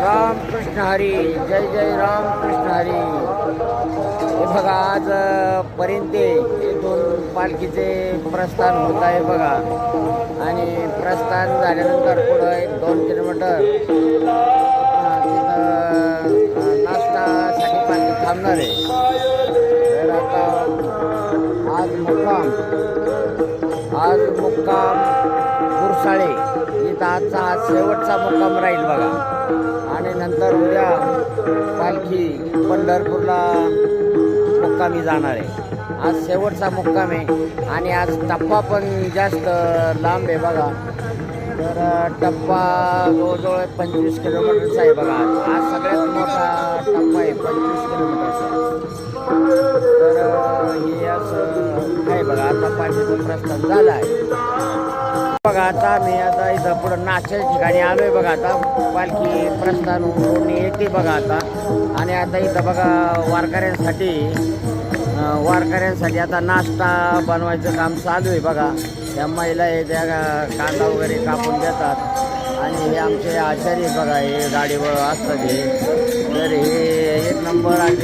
राम कृष्ण हरी जय जय राम कृष्ण हरी. हे बघा आज पर्यंत इथून पालखीचे प्रस्थान होत आहे बघा. आणि प्रस्थान झाल्यानंतर पुढं एक दोन किलोमीटर तिथं नाश्तासाठी पालखी थांबणार आहे. तर आता मुक्काम. आज मुक्काम गुरसाळे इथं आजचा हा शेवटचा मुक्काम राहील बघा. आणि नंतर उद्या पालखी पंढरपूरला मुक्कामी जाणार आहे. आज शेवटचा मुक्काम आहे. आणि आज टप्पा पण जास्त लांब आहे बघा. तर टप्पा जवळजवळ पंचवीस किलोमीटरचा आहे बघा. आज सगळ्यात मोठा टप्पा आहे पंचवीस किलोमीटरचा. तर हे असं आहे बघा आता पाठीचं प्रस्थान झाला आहे बघा आता मी आता इथं पुढं नाश्त्याच्या ठिकाणी आलो आहे बघा आता. पालखी प्रस्थान होऊन येते बघा आता. आणि आता इथं बघा वारकऱ्यांसाठी वारकऱ्यांसाठी आता नाश्ता बनवायचं काम चालू आहे बघा. त्या महिला आहे त्या कांदा वगैरे कापून देतात. आणि हे आमचे आचार्य बघा हे गाडीवर असतात हे. तर हे नंबर आणि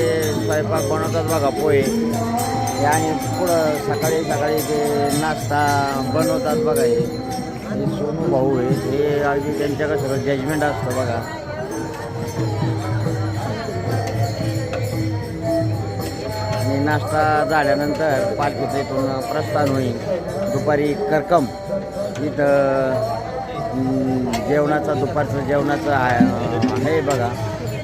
स्वयंपाक बनवतात बघा पोहे. हे आणि पुढं सकाळी सकाळी ते नाश्ता बनवतात बघा हे. हे सोनू भाऊ आहे हे अगदी त्यांच्याकडे सगळं जजमेंट असतं बघा. आणि नाश्ता झाल्यानंतर पालखीचं इथून प्रस्थान होईल. दुपारी करकम. इथं जेवणाचं दुपारचं जेवणाचं आहे आहे बघा.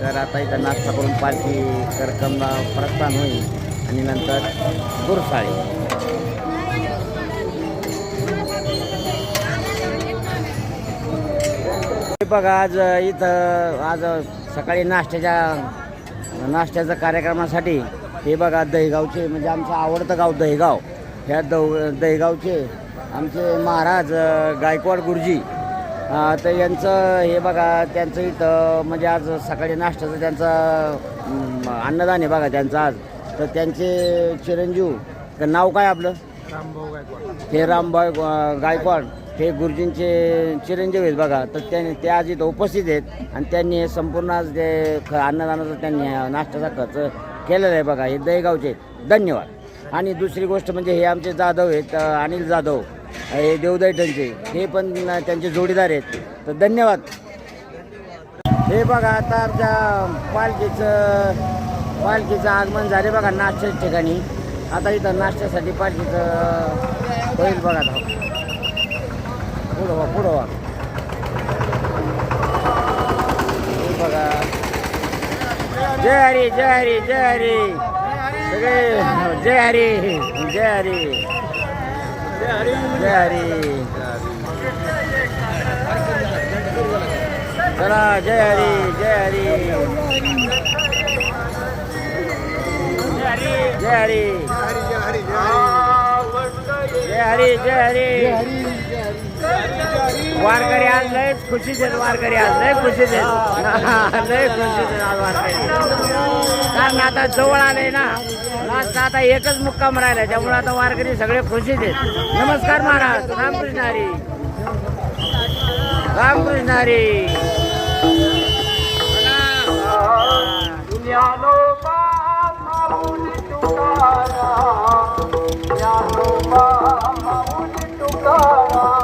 तर आता इथं नाश्ता करून पालखी करकमला प्रस्थान होईल आणि नंतर गुरसाळी. हे बघा आज इथं आज सकाळी नाश्त्याच्या नाश्त्याच्या कार्यक्रमासाठी हे बघा दहीगावचे म्हणजे आमचं आवडतं गाव दहीगाव. ह्या दौ दहीगावचे आमचे महाराज गायकवाड गुरुजी. तर यांचं हे बघा त्यांचं इथं म्हणजे आज सकाळी नाश्त्याचं त्यांचं अन्नदान आहे बघा त्यांचं आज. तर त्यांचे चिरंजीव तर नाव काय आपलं? हे रामभाई गायकवाड हे गुरुजींचे चिरंजीव आहेत बघा. तर त्यांनी ते आज इथं उपस्थित आहेत आणि त्यांनी हे संपूर्ण आज ते ख अन्नदानाचा त्यांनी नाश्त्याचा खर्च केलेला आहे बघा. हे दहीगावचे. धन्यवाद. आणि दुसरी गोष्ट म्हणजे हे आमचे जाधव आहेत अनिल जाधव. हे देवदैठणचे हे पण त्यांचे जोडीदार आहेत. तर धन्यवाद. हे बघा आता आमच्या पालखीचं पालखीचं आगमन झाले बघा नाश्त्याच्या ठिकाणी. आता इथं नाश्त्यासाठी पालखीचं होईल बघा आता. पुढं वा पुढं वा. हे बघा. जय हरी जय हरी जय हरी. सगळे जय हरी जय हरी. जय हरी चला जय हरी जय हरी जय वारकरी आज लय खुशी देत वारकरी आज लय खुशी देत लय खुशी देत आज वारकरी. कारण आता जवळ आले ना लास्ट आता एकच मुक्काम राहिला त्यामुळे आता वारकरी सगळे खुशी देत नमस्कार महाराज रामकृष्ण हरी. रामकृष्ण हरी.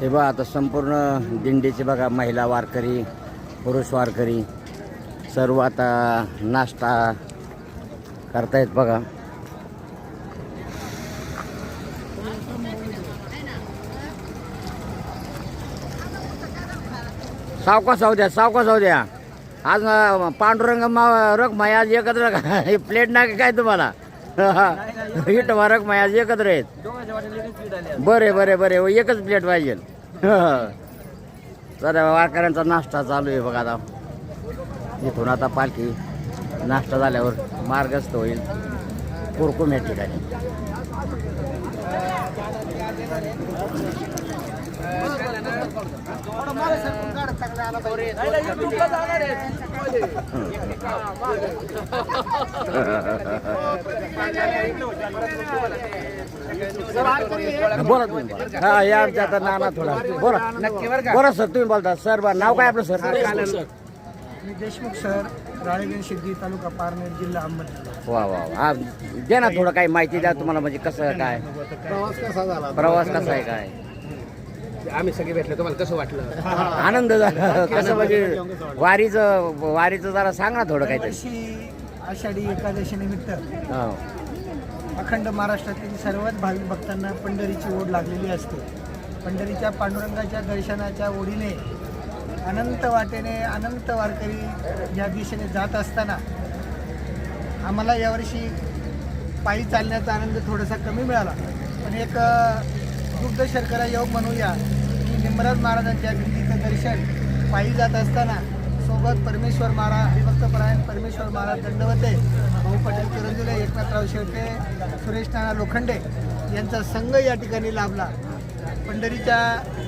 हे बघा आता संपूर्ण दिंडीचे बघा महिला वारकरी पुरुष वारकरी सर्व आता नाश्ता करतायत बघा. सावकाश जाऊ द्या सावकाश जाऊ द्या. आज पांडुरंग मा रख माय आज एकत्र हे प्लेट ना काय तुम्हाला? हिट मारक माझ्या एकत्र आहेत बरे बरे बरे हो, एकच प्लेट पाहिजे. तर वारकऱ्यांचा नाश्ता चालू आहे बघा आता. इथून आता पालखी नाश्ता झाल्यावर मार्गस्थ होईल. कुरकुम या ठिकाणी बोला तुम्ही. बोला. हा या आमच्या आता नाना थोडा. बोला. नक्की बरं का? बोला सर तुम्ही बोलता. सर बा नाव काय आपलं सर? मी देशमुख सर राळेगण सिद्धी तालुका पारनेर जिल्हा अहमदनगर वा वा वा. हा दे ना थोडं काही माहिती द्या तुम्हाला म्हणजे कसं काय? प्रवास कसा झाला? प्रवास कसा आहे काय? आम्ही सगळे भेटले तुम्हाला कसं वाटलं? आनंद झाला. कसं म्हणजे वारीचं वारीचं जरा सांग ना थोडं काहीतरी. वर्षी आषाढी एकादशी निमित्त हो. अखंड महाराष्ट्रातील सर्वच भाविक भक्तांना पंढरीची ओढ लागलेली असते. पंढरीच्या पांडुरंगाच्या दर्शनाच्या ओढीने अनंत वाटेने अनंत वारकरी या दिशेने जात असताना आम्हाला यावर्षी पायी चालण्याचा आनंद थोडासा कमी मिळाला. पण एक अ, दुग्ध शर्करा योग म्हणूया. की महाराजांच्या भिंतीचं दर्शन पायी जात असताना सोबत परमेश्वर महाराज हरिभक्तपरायण परमेश्वर महाराज दंडवते. भाऊ पटेल चिरंजुले एकनाथराव शेळके सुरेश नाना लोखंडे यांचा संघ या ठिकाणी लाभला. पंढरीच्या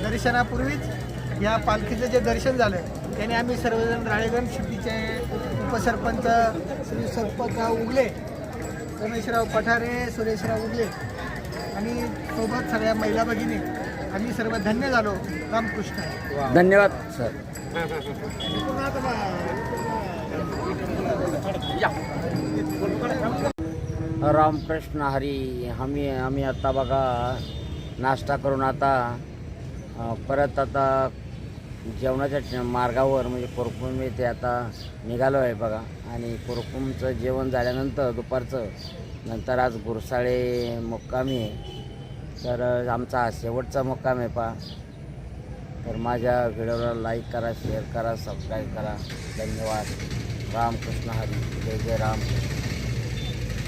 दर्शनापूर्वीच या पालखीचं जे दर्शन झालं त्याने आम्ही सर्वजण राळेगण शिट्टीचे उपसरपंच श्री सरपंचराव उगले रमेशराव पठारे सुरेशराव उगले आणि सोबत सगळ्या महिला भगिनी आम्ही सर्व धन्य झालो. रामकृष्ण. धन्यवाद सर. रामकृष्ण हरी आम्ही आम्ही आत्ता बघा नाश्ता करून आता परत आता जेवणाच्या मार्गावर म्हणजे कोरकुम येथे आता निघालो आहे बघा. आणि कोरकुमचं जेवण झाल्यानंतर दुपारचं नंतर आज गुरसाळे मुक्कामी आहे. तर आमचा हा शेवटचा मुक्काम आहे पा तर माझ्या व्हिडिओला लाईक करा शेअर करा सबस्क्राईब करा. धन्यवाद. रामकृष्ण हरी. जय जय राम